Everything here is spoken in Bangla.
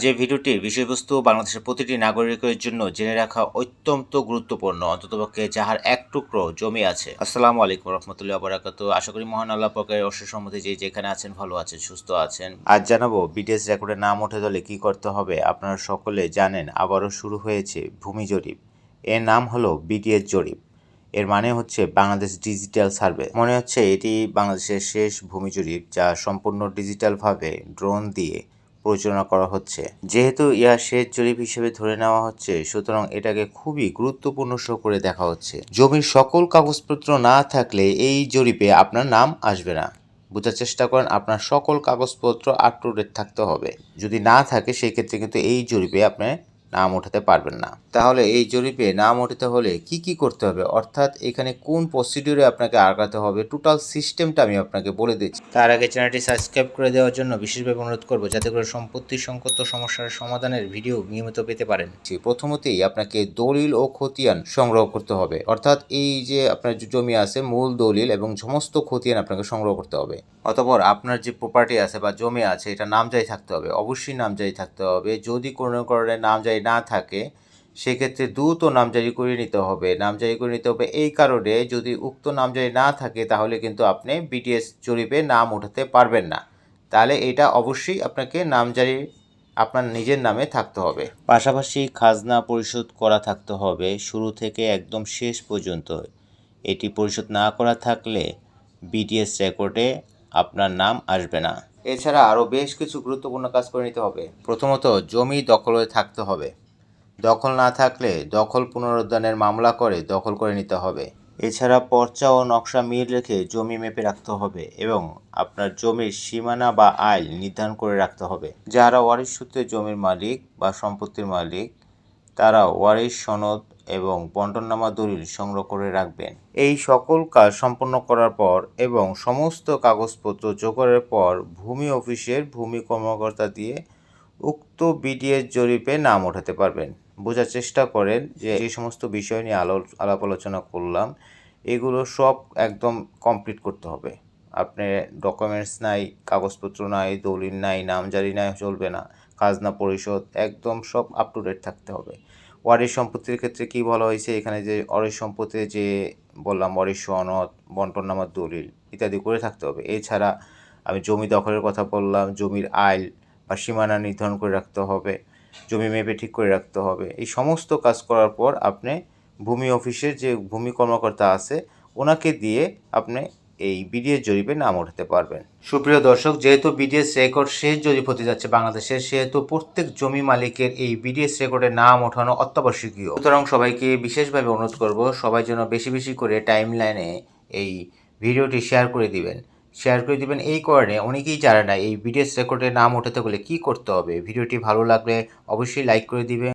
আজ এই ভিডিওটির বিষয়বস্তু বাংলাদেশের প্রতিটি নাগরিকের জন্য জেনে রাখা অত্যন্ত গুরুত্বপূর্ণ। অন্ততপক্ষে যাহার এক টুকরো জমি আছে। আসসালামু আলাইকুম রহমতুল্লাহ বরাকাত আশা করি মহান আল্লাহ পকের অশেষ সম্মতি যে যেখানে আছেন, ভালো আছেন, সুস্থ আছেন। আজ জানাব বিটিএস রেকর্ডের নাম ওঠে দলে কি করতে হবে? আপনারা সকলে জানেন, আবারও শুরু হয়েছে ভূমি জরিপ। এর নাম হলো বিটিএস জরিপ। এর মানে হচ্ছে বাংলাদেশ ডিজিটাল সার্ভে। মনে হচ্ছে এটি বাংলাদেশের শেষ ভূমি জরিপ, যা সম্পূর্ণ ডিজিটালভাবে ড্রোন দিয়ে পরিচালনা করা হচ্ছে। যেহেতু ইহা শেষ জরিপ হিসেবে ধরে নেওয়া হচ্ছে, সুতরাং এটাকে খুবই গুরুত্বপূর্ণ শো করে দেখা হচ্ছে। জমির সকল কাগজপত্র না থাকলে এই জরিপে আপনার নাম আসবে না। বোঝার চেষ্টা করেন, আপনার সকল কাগজপত্র আপ টু ডেট থাকতে হবে। যদি না থাকে, সেই ক্ষেত্রে কিন্তু এই জরিপে আপনি নাম ওঠাতে পারবেন না। তাহলে এই জরিপে নাম ওঠাতে হলে কি কি করতে হবে? অর্থাৎ এখানে কোন প্রসিডিউরে আপনাকে আগাতে হবে? টোটাল সিস্টেমটা আমি আপনাকে বলে দিচ্ছি। তার আগে চ্যানেলটি সাবস্ক্রাইব করে দেওয়ার জন্য বিশেষভাবে অনুরোধ করব, যাতে করে সম্পত্তি সংকট সমস্যার সমাধানের ভিডিও নিয়মিত পেতে পারেন। প্রথমতেই আপনাকে দলিল ও খতিয়ান সংগ্রহ করতে হবে। অর্থাৎ এই যে আপনার জমি আছে, মূল দলিল এবং সমস্ত খতিয়ান আপনাকে সংগ্রহ করতে হবে। অতপর আপনার যে প্রপার্টি আছে বা জমি আছে এটা নামজারি থাকতে হবে। অবশ্যই নামজারি থাকতে হবে। যদি কোনো কারণে নামজারি না থাকে, সেক্ষেত্রে দ্রুত নামজারি করে নিতে হবে। নামজারি করে নিতে হবে এই কারণে যদি উক্ত নামজারি না থাকে, তাহলে কিন্তু আপনি বিটিএস জরিপে নাম ওঠাতে পারবেন না। তাহলে এটা অবশ্যই আপনাকে নামজারি, আপনার নিজের নামে থাকতে হবে। পাশাপাশি খাজনা পরিশোধ করা থাকতে হবে শুরু থেকে একদম শেষ পর্যন্ত। এটি পরিশোধ না করা থাকলে বিটিএস রেকর্ডে আপনার নাম আসবে না। এছাড়া আরও বেশ কিছু গুরুত্বপূর্ণ কাজ করে নিতে হবে। প্রথমত, জমি দখলে থাকতে হবে। দখল না থাকলে দখল পুনরুদ্ধানের মামলা করে দখল করে নিতে হবে। এছাড়া পর্চা ও নকশা মিল রেখে জমি মেপে রাখতে হবে এবং আপনার জমির সীমানা বা আইল নির্ধারণ করে রাখতে হবে। যারা ওয়ারিশ সূত্রে জমির মালিক বা সম্পত্তির মালিক, তারা ওয়ারিশ সনদ এবং বন্টননামা দলিল সংগ্রহ করে রাখবেন। এই সকল কাজ সম্পন্ন করার পর এবং সমস্ত কাগজপত্র জোগাড়ের পর ভূমি অফিসের ভূমি কর্মকর্তা দিয়ে উক্ত বিডিএস জরিপে নাম ওঠাতে পারবেন। বোঝার চেষ্টা করেন যে এই সমস্ত বিষয় নিয়ে আলো আলাপ আলোচনা করলাম, এগুলো সব একদম কমপ্লিট করতে হবে। আপনি ডকুমেন্টস নাই, কাগজপত্র নাই, দলিল নাই, নামজারি নাই, চলবে না। খাজনা পরিশোধ একদম সব আপ টু ডেট থাকতে হবে। ওয়ারিশ সম্পত্তির ক্ষেত্রে কি বলা হয়েছে? এখানে যে অরিশ সম্পত্তি, যে বললাম অরিশ সনদ বন্টননামার দলিল ইত্যাদি করে থাকতে হবে। এছাড়া আমি জমি দখলের কথা বললাম, জমির আইল বা সীমানা নির্ধারণ করে রাখতে হবে, জমি মেপে ঠিক করে রাখতে হবে। এই সমস্ত কাজ করার পর আপনি ভূমি অফিসের যে ভূমি কর্মকর্তা আছে, ওনাকে দিয়ে আপনি এই বিডিএস জরিপে নাম ওঠাতে পারবেন। সুপ্রিয় দর্শক, যেহেতু বিডিএস রেকর্ড শেষ জরিপ হতে যাচ্ছে বাংলাদেশে, সেহেতু প্রত্যেক জমি মালিকের এই বিডিএস রেকর্ডে নাম ওঠানো অত্যাবশ্যকীয়। সুতরাং সবাইকে বিশেষভাবে অনুরোধ করব, সবাই যেন বেশি বেশি করে টাইম লাইনে এই ভিডিওটি শেয়ার করে দিবেন। শেয়ার করে দিবেন এই কারণে অনেকেই জানে না এই বিডিএস রেকর্ডে নাম ওঠাতে গেলে কী করতে হবে। ভিডিওটি ভালো লাগলে অবশ্যই লাইক করে দিবেন।